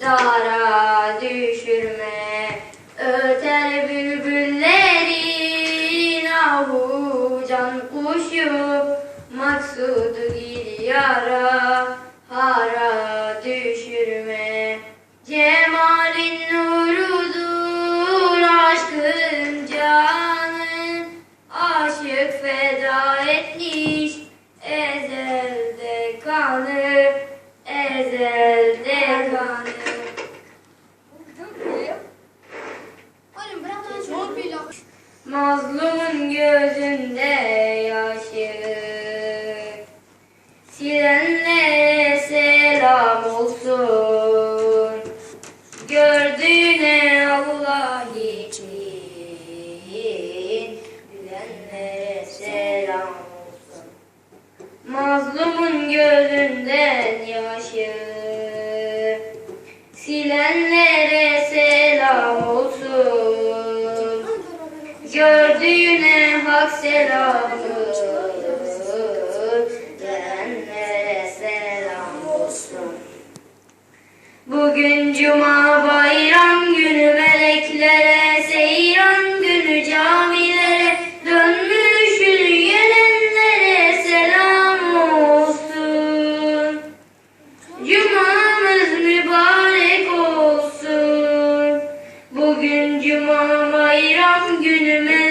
dara düşürme. Öter bülbüllerin ahu can kuşu, maksudu gidiyor. Mazlumun gözünde yaşı. Silenlere selam olsun. Gördüğüne Allah için Bilenlere Yüzüne hak selamı Görenlere selam olsun. Bugün cuma bayram günü Meleklere seyran günü Camilere dönmüş yürüyenlere selam olsun. Cumamız mübarek olsun. Bugün cuma bayram günü